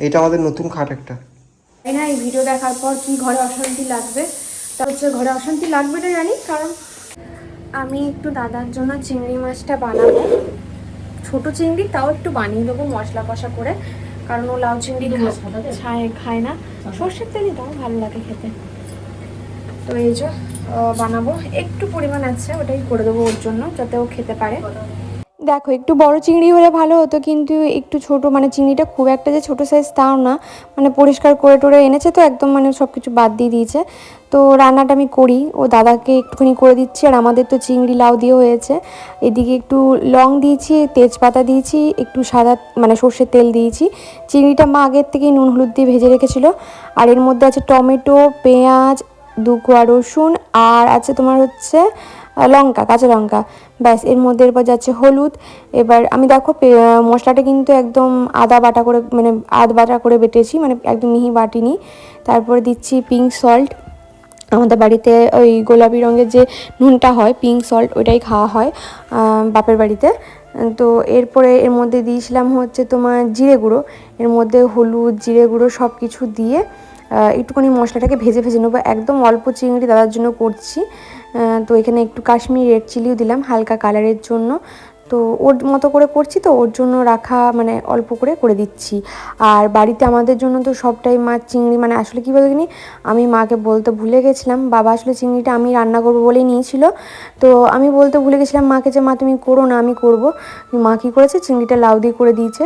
এটা আমাদের নতুন খাট একটা। তাই না? এই ভিডিও দেখার পর কি ঘরে অশান্তি লাগবে? তা হচ্ছে ঘরে অশান্তি লাগবে না জানি কারণ আমি একটু দাদার জন্য চিংড়ি মাছটা বানাবো। ছোট চিংড়ি তাও একটু বানিয়ে দেবো মশলা কষা করে কারণ ও লাউ চিংড়ি খা- খায় খায় না। সর্ষের তেলই দাও ভালো লাগে খেতে। তো এই যে বানাবো। একটু পরিমাণ আছে ওটাই করে দেবো ওর জন্য যাতে ও খেতে পারে। দেখো, একটু বড় চিংড়ি হলে ভালো হতো, কিন্তু একটু ছোট মানে চিংড়িটা খুব একটা যে ছোট সাইজ তাও না মানে পরিষ্কার করে টোরে এনেছে তো, একদম মানে সব কিছু বাদ দিয়ে দিয়েছে। তো রান্নাটা আমি করি, ও দাদাকে একটুখানি করে দিচ্ছি, আর আমাদের তো চিংড়ি লাউ দিয়ে হয়েছে। এদিকে একটু লং দিয়েছি, তেজপাতা দিয়েছি, একটু সাদা মানে সর্ষের তেল দিয়েছি। চিংড়িটা মা আগের থেকেই নুন হলুদ দিয়ে ভেজে রেখেছিল। আর এর মধ্যে আছে টমেটো, পেঁয়াজ দু কোয়া রসুন, আর আছে তোমার হচ্ছে লঙ্কা, কাঁচা লঙ্কা। ব্যাস, এর মধ্যে এরপর যাচ্ছে হলুদ। এবার আমি দেখো মশলাটা কিন্তু একদম আদা বাটা করে মানে আদ বাটা করে বেটেছি মানে একদম মিহি বাটিনি। তারপর দিচ্ছি পিঙ্ক সল্ট আমাদের বাড়িতে ওই গোলাপি রঙের যে নুনটা হয় পিঙ্ক সল্ট ওইটাই খাওয়া হয় বাপের বাড়িতে। তো এরপরে এর মধ্যে দিয়েছিলাম হচ্ছে তোমার জিরে গুঁড়ো। এর মধ্যে হলুদ, জিরে গুঁড়ো সব কিছু দিয়ে একটুখানি মশলাটাকে ভেজে ভেজে নেব। একদম অল্প চিংড়ি দাদার জন্য করছি। তো এখানে একটু কাশ্মীরি রেড চিলিও দিলাম হালকা কালারের জন্য। তো ওর মতো করে করছি তো, ওর জন্য রাখা মানে অল্প করে করে দিচ্ছি। আর বাড়িতে আমাদের জন্য তো সবটাই মাছ চিংড়ি মানে আসলে কী বলতে আমি মাকে বলতে ভুলে গেছিলাম, বাবা আসলে চিংড়িটা আমি রান্না করব বলেই নিয়েছিল। তো আমি বলতে ভুলে গেছিলাম মাকে যে, মা, তুমি করো না, আমি করব। মা কী করেছে, চিংড়িটা লাউ দিয়ে করে দিয়েছে।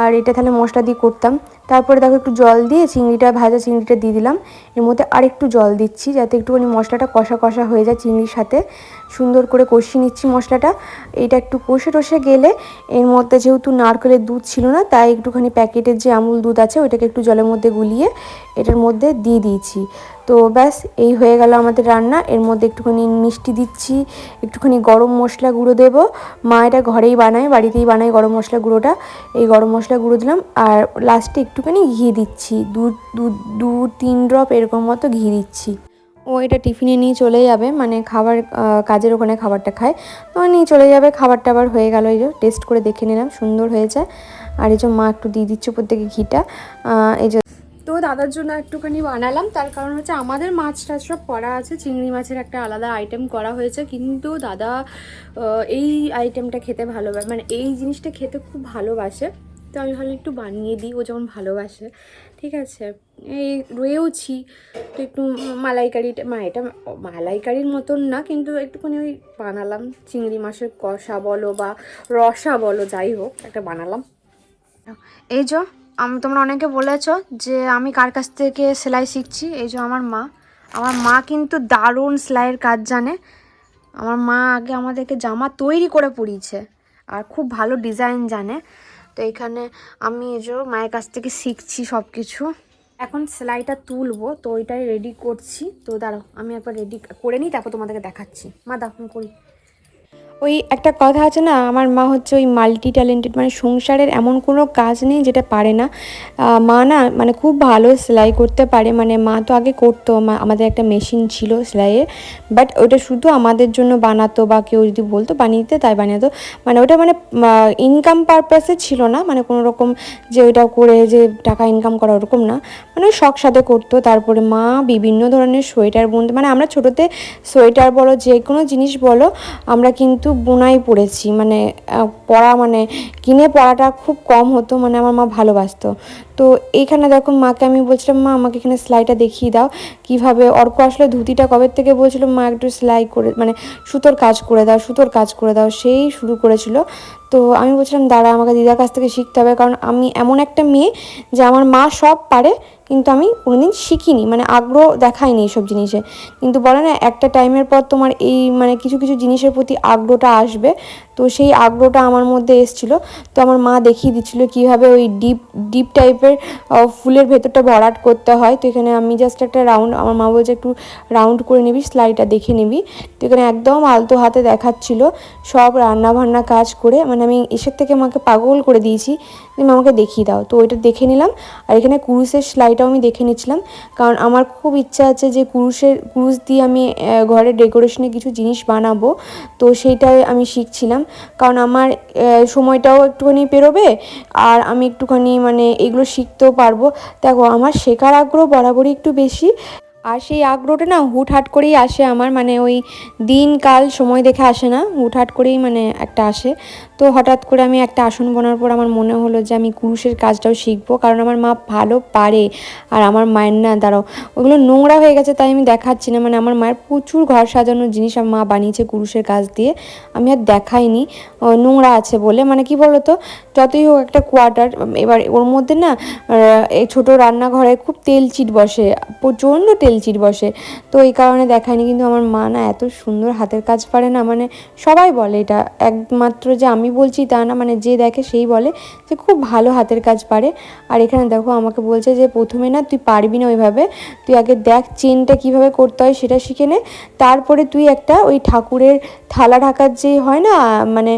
আর এটা তাহলে মশলা দিয়ে করতাম। তারপরে দেখো একটু জল দিয়ে চিংড়িটা, ভাজা চিংড়িটা দিয়ে দিলাম। এর মধ্যে আর একটু জল দিচ্ছি যাতে একটুখানি মশলাটা কষা কষা হয়ে যায় চিংড়ির সাথে। সুন্দর করে কষিয়ে নিচ্ছি মশলাটা। এটা একটু কষে টষে গেলে এর মধ্যে যেহেতু নারকেলের দুধ ছিল না, তাই একটুখানি প্যাকেটের যে আমুল দুধ আছে, ওইটাকে একটু জলের মধ্যে গুলিয়ে এটার মধ্যে দিয়ে দিয়েছি। তো ব্যাস, এই হয়ে গেল আমাদের রান্না। এর মধ্যে একটুখানি মিষ্টি দিচ্ছি, একটুখানি গরম মশলা গুঁড়ো দেবো। মা এটা ঘরেই বানায়, বাড়িতেই বানায় গরম মশলা গুঁড়োটা। এই গরম মশলা গুঁড়ো দিলাম আর লাস্টে একটুখানি ঘি দিচ্ছি। দু দু তিন ড্রপ এরকম মতো ঘি দিচ্ছি। ও এটা টিফিনে নিয়ে চলে যাবে মানে খাবার কাজের ওখানে খাবারটা খায়। তো নিয়ে চলে যাবে খাবার টাবার হয়ে গেল এই যে টেস্ট করে দেখে নিলাম, সুন্দর হয়েছে। আর এই যে মা একটু দিয়ে দিচ্ছে প্রত্যেকে ঘিটা। এই যে তো দাদার জন্য একটুখানি বানালাম। তার কারণ হচ্ছে আমাদের মাছ টাছ সব করা আছে। চিংড়ি মাছের একটা আলাদা আইটেম করা হয়েছে। কিন্তু দাদা এই আইটেমটা খেতে ভালোবাসে মানে এই জিনিসটা খেতে খুব ভালোবাসে। তো আমি ভালো একটু বানিয়ে দিই, ও যেমন ভালোবাসে। ঠিক আছে? এই রয়েওছি। তো একটু মালাইকারিটা মা এটা মালাইকারির মতন না, কিন্তু একটুখানি ওই বানালাম। চিংড়ি মাছের কষা বলো বা রসা বলো, যাই হোক, একটা বানালাম। এই যে আমি, তোমরা অনেকে বলেছ যে আমি কার কাছ থেকে সেলাই শিখছি? এই যে আমার মা। আমার মা কিন্তু দারুণ সেলাইয়ের কাজ জানে। আমার মা আগে আমাদেরকে জামা তৈরি করে পরিয়েছে আর খুব ভালো ডিজাইন জানে। তো এখানে আমি এই যে মায়ের কাছ থেকে শিখছি সব কিছু এখন সেলাইটা তুলবো, তো ওইটাই রেডি করছি। তো দাঁড়াও, আমি একবার রেডি করে নিই, তারপর তোমাদেরকে দেখাচ্ছি। মা দাও করি। ওই একটা কথা আছে না, আমার মা হচ্ছে ওই মাল্টি ট্যালেন্টেড মানে সংসারের এমন কোনো কাজ নেই যেটা পারে না। মা না মানে খুব ভালো সেলাই করতে পারে মানে মা তো আগে করতো আমাদের একটা মেশিন ছিল সেলাইয়ের বাট ওটা শুধু আমাদের জন্য বানাতো বা কেউ যদি বলতো বানিয়ে দিতে, তাই বানিয়ে দিতো। মানে ওটা মানে ইনকাম পারপাসে ছিল না মানে কোনো রকম যে ওইটা করে যে টাকা ইনকাম করা ওরকম না। মানে ওই শখ সাথে করতো, তারপরে মা বিভিন্ন ধরনের সোয়েটার বুনতে মানে আমরা ছোটোতে সোয়েটার বলো যে কোনো জিনিস বলো, আমরা কিন্তু বোনাই পড়েছি মানে পড়া মানে কিনে পড়াটা খুব কম হতো মানে আমার মা ভালোবাসতো। তো এইখানে দেখো মাকে আমি বলছিলাম, মা, আমাকে এখানে সেলাইটা দেখিয়ে দাও, কীভাবে? অর্ক আসলে ধুতিটা কবে থেকে বলছিল, মা, একটু সেলাই করে মানে সুতোর কাজ করে দাও, সুতোর কাজ করে দাও। সেই শুরু করেছিল। তো আমি বলছিলাম, দাঁড়া, আমাকে দিদার কাছ থেকে শিখতে হবে। কারণ আমি এমন একটা মেয়ে যে আমার মা সব পারে, কিন্তু আমি কোনোদিন শিখিনি। মানে আগ্রহ দেখাইনি এইসব জিনিসে। কিন্তু বলে না, একটা টাইমের পর তোমার এই মানে কিছু কিছু জিনিসের প্রতি আগ্রহটা আসবে। তো সেই আগ্রহটা আমার মধ্যে এসেছিল। তো আমার মা দেখিয়ে দিচ্ছিল কীভাবে ওই ডিপ ডিপ টাইপের ফুলের ভেতরটা ভরাট করতে হয়। তো এখানে আমি জাস্ট একটা রাউন্ড আমার মা বলছে একটু রাউন্ড করে নিবি স্লাইডটা দেখে নিবি। তো এখানে একদম আলতো হাতে দেখাচ্ছিল সব রান্না বান্না কাজ করে। মানে আমি এসের থেকে আমাকে পাগল করে দিয়েছি, তুমি আমাকে দেখিয়ে দাও। তো ওইটা দেখে নিলাম। আর এখানে কুরুশের সেলাইটাও আমি দেখে নিচ্ছিলাম। কারণ আমার খুব ইচ্ছা আছে যে কুরুশের, কুরুশ দিয়ে আমি ঘরের ডেকোরেশনে কিছু জিনিস বানাবো। তো সেইটাই আমি শিখছিলাম। কারণ আমার সময়টাও একটুখানি পেরোবে আর আমি একটুখানি মানে এগুলো শিখতেও পারব। দেখো, আমার শেখার আগ্রহ বরাবরই একটু বেশি। আর সেই আগ্রহটা না হুটহাট করেই আসে আমার মানে ওই দিন কাল সময় দেখে আসে না, হুটহাট করেই মানে একটা আসে। তো হঠাৎ করে আমি একটা আসন বোনার পর আমার মনে হলো যে আমি কুরুশের কাজটাও শিখব, কারণ আমার মা ভালো পারে। আর আমার মায়ের না, দাঁড়াও, ওগুলো নোংরা হয়ে গেছে তাই আমি দেখাচ্ছি না। মানে আমার মায়ের প্রচুর ঘর সাজানোর জিনিস আমার মা বানিয়েছে কুরুষের কাজ দিয়ে। আমি আর দেখাইনি নোংরা আছে বলে। মানে কি বলতো, যতই হোক একটা কোয়ার্টার, এবার ওর মধ্যে না এই ছোটো রান্নাঘরে খুব তেল চিট বসে, প্রচণ্ড তেল চিট বসে। তো এই কারণে দেখায়নি কিন্তু আমার মা না এত সুন্দর হাতের কাজ পারে না। মানে সবাই বলে এটা, একমাত্র যে আমি বলছি তা না মানে যে দেখে সেই বলে যে খুব ভালো হাতের কাজ পারে। আর এখানে দেখো আমাকে বলছে যে প্রথমে না তুই পারবি না ওইভাবে, তুই আগে দেখ চেনটা কীভাবে করতে হয় সেটা শিখে নে। তারপরে তুই একটা ওই ঠাকুরের থালা ঢাকার যে হয় না মানে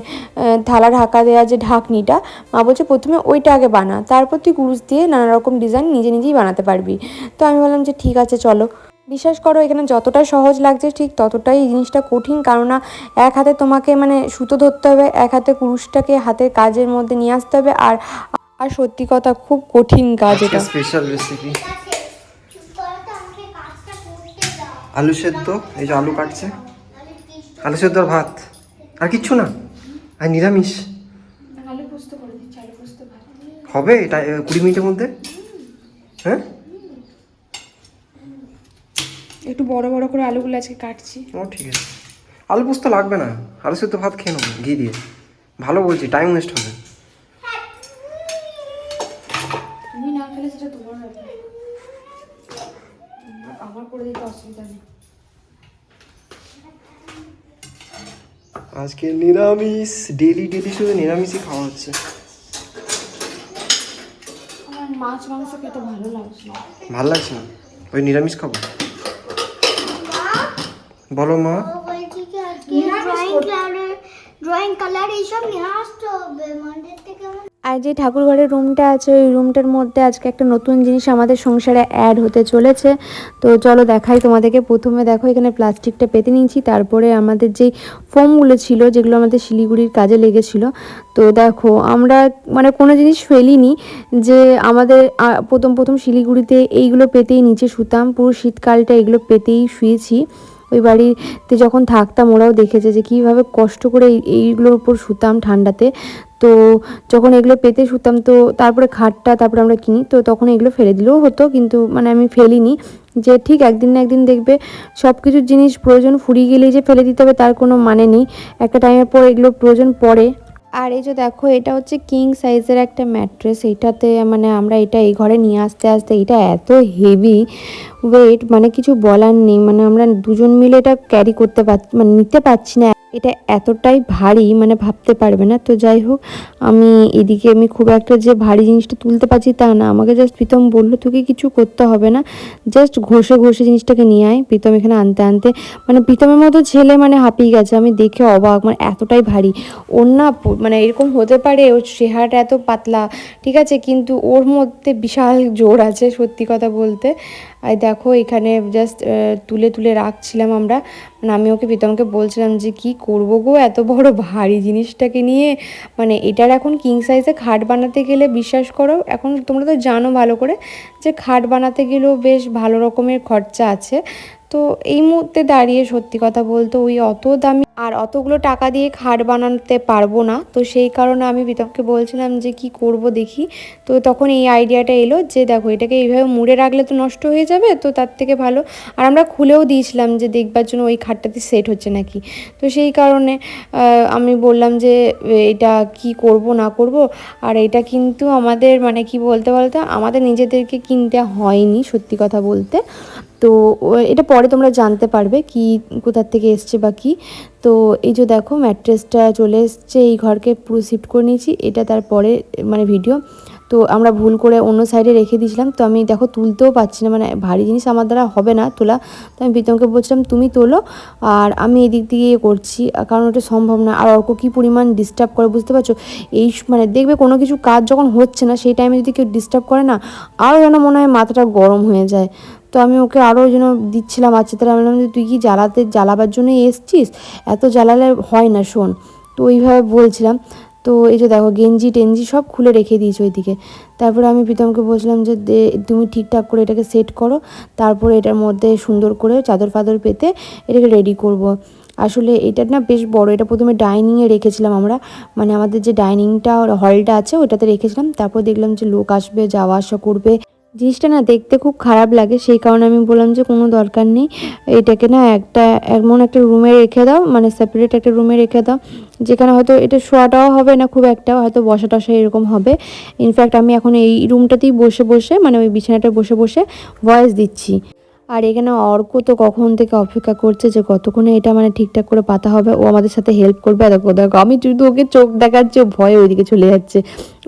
থালা ঢাকা দেওয়া যে ঢাকনিটা, মা বলছে প্রথমে ওইটা আগে বানা। তারপর তুই কুরুশ দিয়ে নানা রকম ডিজাইন নিজে নিজেই বানাতে পারবি। তো আমি বললাম যে ঠিক আছে, চলো। বিশ্বাস করো এখানে যতটা সহজ লাগছে ঠিক ততটাই এই জিনিসটা কঠিন। কারণ না এক হাতে তোমাকে মানে সুতো ধরতে হবে এক হাতে কুরুশটাকে হাতের কাজের মধ্যে নিয়ে আসতে হবে আর আর সত্যি কথা খুব কঠিন কাজ এটা। স্পেশাল রেসিপি চুপ করো তো আমাকে কাজটা করতে দাও। আলু সেদ্ধ এই যে আলু কাটছে। আলু সেদ্ধ আর ভাত। আর কিচ্ছু না। আর নিরামিষ। আলু পোস্ত করে দিচ্ছি আলু পোস্ত ভাত। হবে এটা কুড়ি মিনিটের মধ্যে? হ্যাঁ? একটু বড় বড় করে আলুগুলো আজকে কাটছি। ও ঠিক আছে। আলু পোস্ত লাগবে না। আলু সেদ্ধ ভাত খেয়ে নেব ঘি দিয়ে। ভালো বলছি টাইম ওয়েস্ট হবে। তুমি না খেলে সেটা তোমার আমার করে দিতে অসুবিধা নেই। আজকে নিরামিষ ডেলি ডেলি শুধু নিরামিষই খাওয়া হচ্ছে। মাছ মাংস খেতে ভালো লাগছে না। ভালো লাগছে না? ওই নিরামিষ খাব? বলো মা। বলছি কি আজকে ড্রয়িং কালার ড্রয়িং কালার এইসব নিয়ে আসতে হবে মানডে থেকে আর যে ঠাকুর ঘরের রুমটা আছে ওই রুমটার মধ্যে আজকে একটা নতুন জিনিস আমাদের সংসারে অ্যাড হতে চলেছে। তো চলো দেখাই তোমাদেরকে। প্রথমে দেখো এখানে প্লাস্টিকটা পেতে নিয়েছি। তারপরে আমাদের যেই ফোমগুলো ছিল যেগুলো আমাদের শিলিগুড়ির কাজে লেগেছিল তো দেখো আমরা মানে কোনো জিনিস ফেলিনি যে আমাদের প্রথম প্রথম শিলিগুড়িতে এইগুলো পেতেই নিচে শুতাম পুরো শীতকালটা এগুলো পেতেই শুয়েছি। ওই বাড়িতে যখন থাকতাম, ওরাও দেখেছে যে কীভাবে কষ্ট করে এই- এইগুলোর উপর শুতাম ঠান্ডাতে। তো যখন এগুলো পেতে শুতাম, তো তারপরে খাটটা তারপরে আমরা কিনি, তো তখন এগুলো ফেলে দিলেও হতো, কিন্তু মানে আমি ফেলিনি। যে ঠিক একদিন না একদিন দেখবে সব কিছুর জিনিস প্রয়োজন ফুরিয়ে গেলেই যে ফেলে দিতে হবে, তার কোনো মানে নেই। একটা টাইমের পর এগুলো প্রয়োজন পড়ে। আর এই যে দেখো, এটা হচ্ছে কিং সাইজের একটা ম্যাট্রেস, এইটাতে মানে আমরা এটা এই ঘরে নিয়ে আসতে আসতে এটা এত হেভি ওয়েট মানে কিছু বলার নেই মানে আমরা দুজন মিলে এটা ক্যারি করতে পারছি মানে নিতে পারছি না। এটা এতটাই ভারী মানে ভাবতে পারবে না। তো যাই হোক, আমি এদিকে, আমি খুব একটা যে ভারী জিনিসটা তুলতে পারছি তা না। আমাকে জাস্ট প্রীতম বলল, তোকে কিছু করতে হবে না। জাস্ট ঘষে ঘষে জিনিসটাকে নিয়ে আয়। প্রীতম এখানে আনতে আনতে। মানে প্রীতমের মতো ছেলে মানে হাঁপিয়ে গেছে। আমি দেখে অবাক মানে এতটাই ভারী। ওর না মানে এরকম হতে পারে, ওর চেহারাটা এত পাতলা, ঠিক আছে? কিন্তু ওর মধ্যে বিশাল জোর আছে, সত্যি কথা বলতে। আর দেখো, এখানে জাস্ট তুলে তুলে রাখছিলাম আমরা। মানে আমি ওকে, প্রীতমকে বলছিলাম যে, কি করব গো এত বড় ভারী জিনিসটাকে নিয়ে? মানে এটার এখন কিং সাইজে খাট বানাতে গেলে বিশ্বাস করো, এখন তোমরা তো জানো ভালো করে যে খাট বানাতে গেলেও বেশ ভালো রকমের খরচা আছে। তো এই মুহূর্তে দাঁড়িয়ে সত্যি কথা বলতে ওই অত দামি আর অতগুলো টাকা দিয়ে খাট বানাতে পারব না। তো সেই কারণে আমি বিতমকে বলছিলাম যে কি করব দেখি। তো তখন এই আইডিয়াটা এলো যে দেখো এটাকে এইভাবে মুড়ে রাখলে তো নষ্ট হয়ে যাবে, তো তার থেকে ভালো। আর আমরা খুলেও দিয়েছিলাম যে দেখবার জন্য ওই খাটটাতে সেট হচ্ছে নাকি। তো সেই কারণে আমি বললাম যে এটা কি করব, না করব। আর এটা কিন্তু আমাদের মানে কি বলতে বলতে, আমাদের নিজেদেরকে কিনতে হয়নি সত্যি কথা বলতে। তো এটা পরে তোমরা জানতে পারবে কি, কোথার থেকে এসছে বা কি। তো এই যে দেখো ম্যাট্রেসটা চলে এসছে, এই ঘরকে পুরো শিফট করে নিয়েছি, এটা তারপরে মানে ভিডিও তো আমরা ভুল করে অন্য সাইডে রেখে দিয়েছিলাম, তো আমি দেখো তুলতেও পারছি না মানে ভারী জিনিস আমার দ্বারা হবে না তোলা। তো আমি প্রীতমকে বলছিলাম, তুমি তোলো। আর আমি এদিক দিয়ে করছি, কারণ ওটা সম্ভব না। আর অর্ক কী পরিমাণ ডিস্টার্ব করে, বুঝতে পারছ? এই মানে দেখবে কোনো কিছু কাজ যখন হচ্ছে না, সেই টাইমে যদি কেউ ডিস্টার্ব করে না, আরও যেন মনে হয় মাথাটা গরম হয়ে যায়। তো আমি ওকে আরও ওই জন্য দিচ্ছিলাম আচ্ছা আমি বললাম যে, তুই কি জ্বালাতে, জ্বালাবার জন্যই এসছিস? এত জ্বালালে হয় না, শোন। তো ওইভাবে বলছিলাম। তো এই যে দেখো, গেঞ্জি টেঞ্জি সব খুলে রেখে দিয়েছে ওইদিকে। তারপরে আমি প্রীতমকে বলছিলাম যে তুমি ঠিকঠাক করে এটাকে সেট করো। তারপরে এটার মধ্যে সুন্দর করে চাদর ফাদর পেতে এটাকে রেডি করব। আসলে এটা না বেশ বড়, এটা প্রথমে ডাইনিংয়ে রেখেছিলাম আমরা। মানে আমাদের যে ডাইনিংটা হলটা আছে ওটাতে রেখেছিলাম। তারপর দেখলাম যে লোক আসবে, যাওয়া আসা করবে। জিনিসটা না দেখতে খুব খারাপ লাগে, সেই কারণে আমি বললাম যে কোনো দরকার নেই। এটাকে না একটা, এমন একটা রুমে রেখে দাও মানে সেপারেট একটা রুমে রেখে দাও, যেখানে হয়তো এটা শোয়াটাও হবে না, খুব একটা হয়তো বসা টসা এরকম হবে। ইনফ্যাক্ট আমি এখন এই রুমটাতেই বসে বসে মানে ওই বিছানাটা বসে বসে ভয়েস দিচ্ছি। আর এখানে অর্ক তো কখন থেকে অপেক্ষা করছে যে কতক্ষণে এটা মানে ঠিকঠাক করে পাতা হবে, ও আমাদের সাথে হেল্প করবে। দেখো দেখো, আমি শুধু ওকে চোখ দেখাচ্ছি, ও ভয়ে ওইদিকে চলে যাচ্ছে।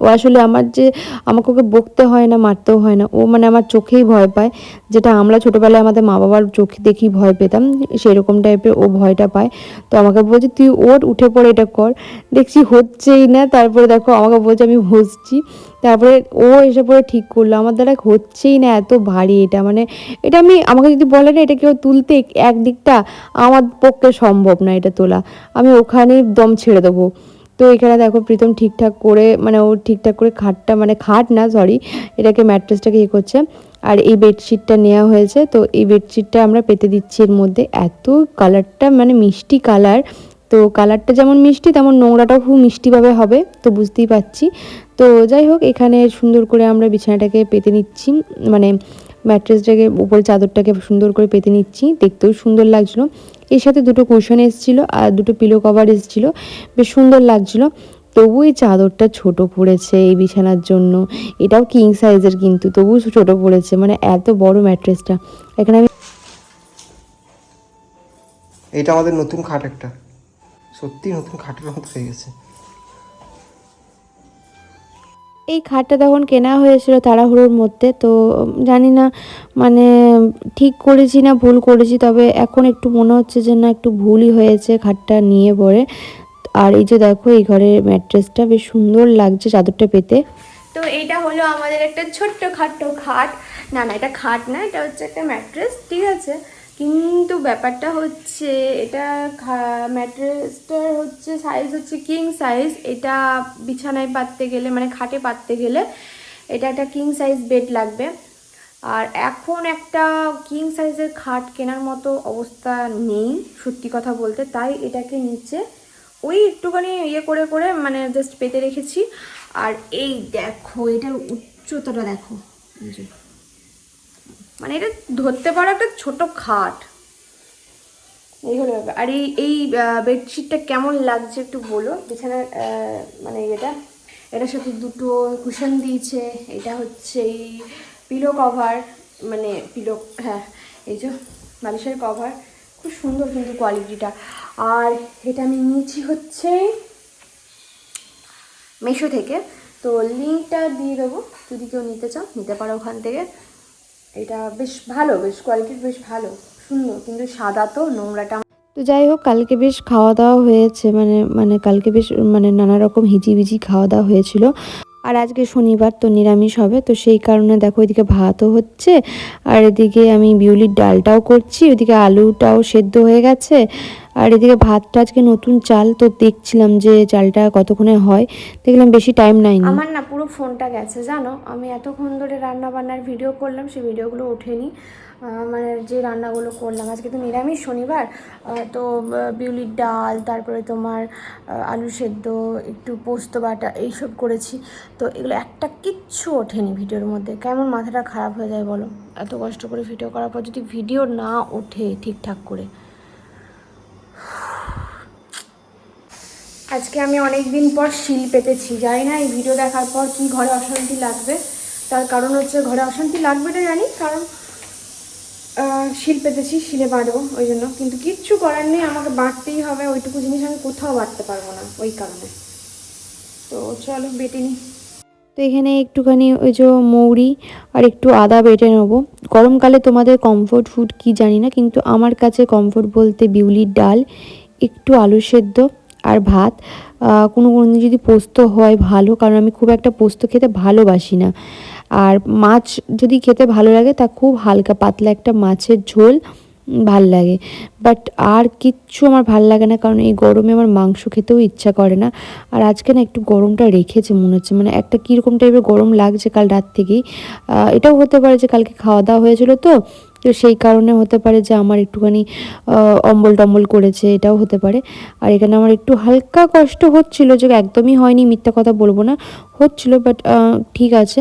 ও আসলে আমার যে আমাকে ওকে বকতে হয় না, মারতেও হয় না, ও মানে আমার চোখেই ভয় পায়। যেটা আমরা ছোটোবেলায় আমাদের মা বাবার চোখে দেখেই ভয় পেতাম, সেরকম টাইপের ও ভয়টা পায়। তো আমাকে বলছে, তুই ওর উঠে পড়ে এটা কর। দেখছি হচ্ছেই না, তারপরে দেখো আমাকে বলছে, আমি হসছি তারপরে ও এসে পরে ঠিক করল, আমার দ্বারা হচ্ছেই না, এত ভারী এটা। মানে এটা আমি, আমাকে যদি বলে না, এটা কেউ তুলতে একদিকটা আমার পক্ষে সম্ভব না এটা তোলা। আমি ওখানেই দম ছেড়ে দেবো। তো এখানে দেখো প্রীতম ঠিকঠাক করে মানে ও ঠিকঠাক করে খাটটা মানে খাট না সরি এটাকে ম্যাট্রেসটাকে ইয়ে করছে। আর এই বেডশিটটা নেওয়া হয়েছে, তো এই বেডশিটটা আমরা পেতে দিচ্ছি এর মধ্যে। এত কালারটা মানে মিষ্টি কালার তো কালারটা যেমন মিষ্টি, তেমন নোংরাটাও খুব মিষ্টিভাবে হবে, তো বুঝতেই পারছি। তো যাই হোক, এখানে সুন্দর করে আমরা বিছানাটাকে পেতে নিচ্ছি মানে ম্যাট্রেসটাকে, উপরে চাদরটাকে সুন্দর করে পেতে নিচ্ছি। দেখতেও সুন্দর লাগছিল। এর সাথে দুটো কুশন এসেছিল আর দুটো পিলো কভার এসেছিল। বেশ সুন্দর লাগছিল। তবু এই চাদরটা ছোট পড়েছে এই বিছানার জন্য। এটাও কিং সাইজের কিন্তু তবু ছোট পড়েছে। মানে এত বড় ম্যাট্রেসটা। এখানে আমি এটা আমাদের নতুন খাট একটা। সত্যি নতুন খাটের মতো হয়ে গেছে। এই খাটটা তখন কেনা হয়েছিল তাড়াহুড়োর মধ্যে, তো জানি না মানে ঠিক করেছি না, ভুল করেছি, তবে এখন একটু মনে হচ্ছে যে না, একটু ভুলই হয়েছে খাটটা নিয়ে পরে। আর এই যে দেখো, এই ঘরের ম্যাট্রেসটা বেশ সুন্দর লাগছে চাদরটা পেতে। তো এইটা হলো আমাদের একটা ছোট্ট খাট্ট খাট। না না, এটা খাট না, এটা হচ্ছে একটা ম্যাট্রেস, ঠিক আছে? কিন্তু ব্যাপারটা হচ্ছে, এটা ম্যাট্রেসটার হচ্ছে সাইজ হচ্ছে কিং সাইজ এটা বিছানায় পাততে গেলে মানে খাটে পাততে গেলে এটা একটা কিং সাইজ বেড লাগবে। আর এখন একটা কিং সাইজের খাট কেনার মতো অবস্থা নেই, সত্যি কথা বলতে। তাই এটাকে নিচে ওই একটুখানি ইয়ে করে করে মানে জাস্ট পেতে রেখেছি। আর এই দেখো, এটার উচ্চতাটা দেখো। মানে এটা ধরতে পারো একটা ছোট খাট। এই হলো ব্যাপার। আর এই এই বেডশিটটা কেমন লাগছে একটু বলো। বিছানার মানে এটা এটার সাথে দুটো কুশন দিয়েছে। এটা হচ্ছে এই পিলো কভার মানে পিলো হ্যাঁ এই যে বালিশের কভার খুব সুন্দর কিন্তু কোয়ালিটিটা আর এটা আমি নিয়েছি হচ্ছে মেশো থেকে। তো লিঙ্কটা দিয়ে দেবো। যদি কেউ নিতে চাও, নিতে পারো ওখান থেকে। এটা বেশ ভালো, বেশ কোয়ালিটির বেশ ভালো, সুন্দর, কিন্তু সাদা তো, নোংরাটা তো যাই হোক, কালকে বেশ খাওয়া দাওয়া হয়েছে মানে মানে কালকে বেশ মানে নানা রকম হিজিবিজি খাওয়া দাওয়া হয়েছিল। আর আজকে শনিবার তো নিরামিষ হবে, তো সেই কারণে দেখো এদিকে ভাতও হচ্ছে, আর এদিকে আমি বিউলির ডালটাও করছি ওদিকে আলুটাও সেদ্ধ হয়ে গেছে। আর এদিকে ভাতটা আজকে নতুন চাল, তো দেখছিলাম যে চালটা কতক্ষণে হয়। দেখলাম বেশি টাইম নেয়নি আমার না পুরো ফোনটা গেছে, জানো? আমি এতক্ষণ ধরে রান্না বান্নার ভিডিও করলাম, সেই ভিডিওগুলো ওঠেনি। মানে যে রান্নাগুলো করলাম, আজকে তো নিরামিষ শনিবার। তো বিউলির ডাল, তারপরে তোমার আলু সেদ্ধ, একটু পোস্ত বাটা, এইসব করেছি। তো এগুলো একটা কিচ্ছু ওঠেনি ভিডিওর মধ্যে। কেমন মাথাটা খারাপ হয়ে যায় বলো? এত কষ্ট করে ভিডিও করার পর যদি ভিডিও না ওঠে ঠিকঠাক করে। আজকে আমি অনেক দিন পর শিল পেতেছি, জানি না এই ভিডিও দেখার পর কি ঘরে অশান্তি লাগবে। তার কারণ হচ্ছে ঘরে অশান্তি লাগবে না জানি, কারণ শিল পেতেছি, শিলে বাঁধবো, ওই জন্য। কিন্তু কিচ্ছু করার নেই, আমাকে বাঁটতেই হবে, ওইটুকু জিনিস আমি কোথাও বাঁটতে পারব না ওই কারণে। তো চলো, বেটে নিই। তো এখানে একটুখানি ওই যে মৌরি আর একটু আদা বেটে নেব। গরমকালে তোমাদের কমফোর্ট ফুড কি জানি না, কিন্তু আমার কাছে কমফোর্ট বলতে বিউলির ডাল, একটু আলু সেদ্ধ আর ভাত কোনো কোনো দিন যদি পোস্ত হয় ভালো, কারণ আমি খুব একটা পোস্ত খেতে ভালোবাসি না। আর মাছ যদি খেতে ভালো লাগে, তা খুব হালকা পাতলা একটা মাছের ঝোল ভালো লাগে। বাট আর কিচ্ছু আমার ভালো লাগে না, কারণ এই গরমে আমার মাংস খেতেও ইচ্ছা করে না। আর আজকে না একটু গরমটা রেখেছে মনে হচ্ছে মানে একটা কীরকম টাইপের গরম লাগছে কাল রাত থেকেই। এটাও হতে পারে যে কালকে খাওয়া দাওয়া হয়েছিল তো তো সেই কারণে হতে পারে যে আমার একটুখানি অম্বল টম্বল করেছে, এটাও হতে পারে। আর এখানে আমার একটু হালকা কষ্ট হচ্ছিল যে একদমই হয়নি, মিথ্যা কথা বলব না, হচ্ছিল বাট ঠিক আছে।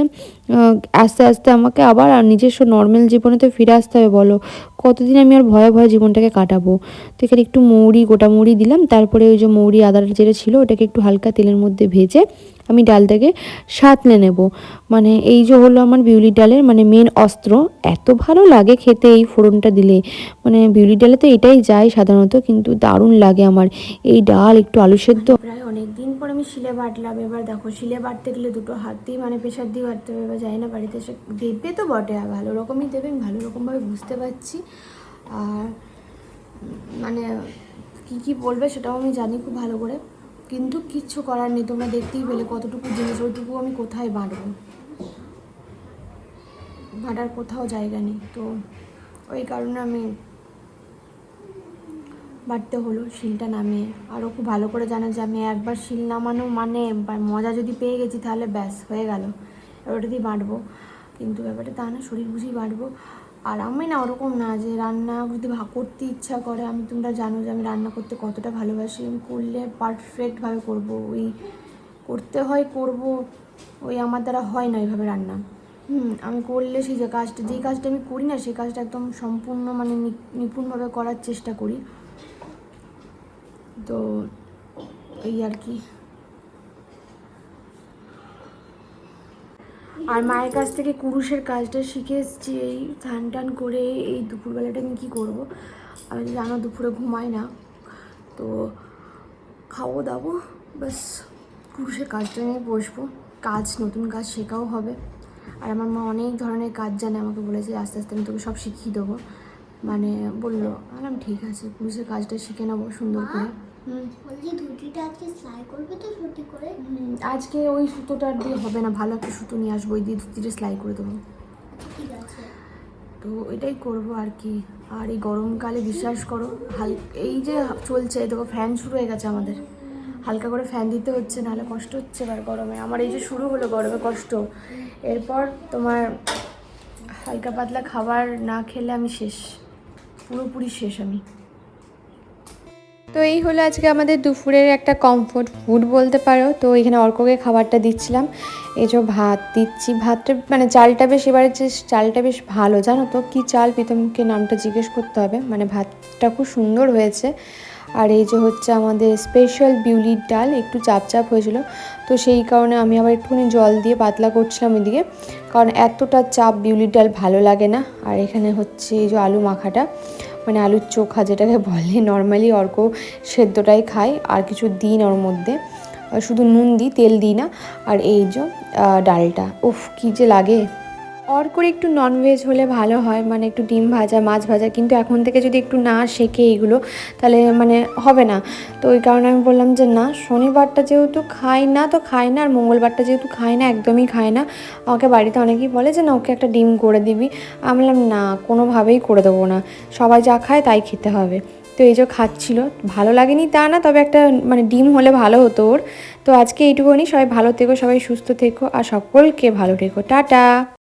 আস্তে আস্তে আমাকে আবার নিজস্ব নর্মাল জীবনে তো ফিরে আসতে হবে, বলো। কতদিন আমি আর ভয়ে ভয়ে জীবনটাকে কাটাবো? তো এখানে একটু মৌরি, গোটা মৌরি দিলাম। তারপরে ওই যে মৌরি আদার যেটা ছিল, ওটাকে একটু হালকা তেলের মধ্যে ভেজে আমি ডালটাকে সাঁতলে নেব। মানে এই যে হলো আমার বিউলি ডালের মানে মেন অস্ত্র, এত ভালো লাগে খেতে এই ফোড়নটা দিলে। মানে বিউলি ডালে তো এটাই যায় সাধারণত, কিন্তু দারুণ লাগে আমার। এই ডাল একটু আলু সেদ্ধ। প্রায় অনেক দিন পর আমি শিলে বাটলাম। এবার দেখো, শিলে বাটতে গেলে দুটো হাত দিয়ে মানে প্রেশার দিয়ে বাটতে হবে। এবার যাই না, বাড়িতে এসে দেবে তো বটে, আর ভালো রকমই দেবে, আমি ভালো রকমভাবে বুঝতে পারছি। আর মানে কি কি বলবে সেটাও আমি জানি খুব ভালো করে, কিন্তু কিচ্ছু করার নেই, তোমরা দেখতেই পেলে কতটুকু জিনিস, ওইটুকু আমি কোথায় বাঁটবো? বাঁটার কোথাও জায়গা নেই, তো ওই কারণে আমি বাড়তে হলো শিলটা নামিয়ে। আরও খুব ভালো করে জানা যে আমি একবার শিল নামানো মানে মজা যদি পেয়ে গেছি, তাহলে ব্যাস, হয়ে গেল। ওটা দিয়ে বাঁটবো। কিন্তু ব্যাপারটা তা না, শরীর বুঝেই বাঁটবো। আর আমি না ওরকম না যে রান্না যদি করতে ইচ্ছা করে, আমি তোমরা জানো যে আমি রান্না করতে কতটা ভালোবাসি। আমি করলে পারফেক্টভাবে করব। ওই করতে হয় করব, ওই আমার দ্বারা হয় না এইভাবে রান্না। হুম, আমি করলে সেই যে কাজটা, যেই কাজটা আমি করি না, সেই কাজটা একদম সম্পূর্ণ মানে নিপুণভাবে করার চেষ্টা করি। তো এই আর কি। আর মায়ের কাছ থেকে কুরুশের কাজটা শিখে এসেছি, এই স্নান টান করে এই দুপুরবেলাটা আমি কী করব? আমি জানো দুপুরে ঘুমাই না। তো খাব দাবো, ব্যাস, কুরুশের কাজটা নিয়ে বসবো। কাজ, নতুন কাজ শেখাও হবে। আর আমার মা অনেক ধরনের কাজ জানে, আমাকে বলেছে আস্তে আস্তে আমি তোকে সব শিখিয়ে দেবো। মানে বলল বললাম ঠিক আছে, কুরুশের কাজটা শিখে নেব সুন্দর করে। বলছি ধুতিটা আজকে সেলাই করবে তো ছুটি করে? হুম, আজকে ওই সুতোটা দিয়ে হবে না ভালো একটা সুতো নিয়ে আসব ওই দিয়ে ধুতিটা সেলাই করে দেবো। ঠিক আছে। তো এটাই করব আর কি। আর এই গরমকালে বিশ্বাস করো হাল এই যে চলছে দেখো ফ্যান শুরু হয়ে গেছে আমাদের। হালকা করে ফ্যান দিতে হচ্ছে নাহলে কষ্ট হচ্ছে এবার গরমে। আমার এই যে শুরু হলো গরমে কষ্ট। এরপর তোমার হালকা পাতলা খাবার না খেলে আমি শেষ পুরোপুরি শেষ আমি। তো এই হলো আজকে আমাদের দুপুরের একটা কমফোর্ট ফুড বলতে পারো। তো এখানে অর্ককে খাবারটা দিচ্ছিলাম। এই যে ভাত দিচ্ছি। ভাতটা মানে চালটা বেশ এবারে যে চালটা বেশ ভালো, জানো তো? কী চাল? প্রীতমকে নামটা জিজ্ঞেস করতে হবে। মানে ভাতটা খুব সুন্দর হয়েছে। আর এই যে হচ্ছে আমাদের স্পেশাল বিউলির ডাল, একটু চাপ চাপ হয়েছিল। তো সেই কারণে আমি আবার একটুখানি জল দিয়ে পাতলা করছিলাম ওইদিকে। কারণ এতটা চাপ বিউলির ডাল ভালো লাগে না। আর এখানে হচ্ছে এই যে আলু মাখাটা। মানে আলুর চোখা যেটাকে বলে নর্মালি অর্ক সেদ্ধটাই খায়, আর কিছু দিন ওর মধ্যে। শুধু নুন দিই, তেল দিই না, আর এই যে ডালটা। উফ, কী যে লাগে। অর্কর একটু ননভেজ হলে ভালো হয় মানে একটু ডিম ভাজা, মাছ ভাজা, কিন্তু এখন থেকে যদি একটু না শেখে এইগুলো, তাহলে মানে হবে না। তো ওই কারণে আমি বললাম যে না, শনিবারটা যেহেতু খাই না তো খাই না, আর মঙ্গলবারটা যেহেতু খাই না, একদমই খাই না, আমাকে বাড়িতে অনেকেই বলে যে না, ওকে একটা ডিম করে দিবি। আমি বললাম, না, কোনোভাবেই করে দেবো না। সবাই যা খায় তাই খেতে হবে। তো এই যে খাচ্ছিল, ভালো লাগেনি তা না, তবে একটা মানে ডিম হলে ভালো হতো ওর। তো আজকে এইটুকুনি, সবাই ভালো থেকো, সবাই সুস্থ থেকো, আর সকলকে ভালো থেকো। টাটা!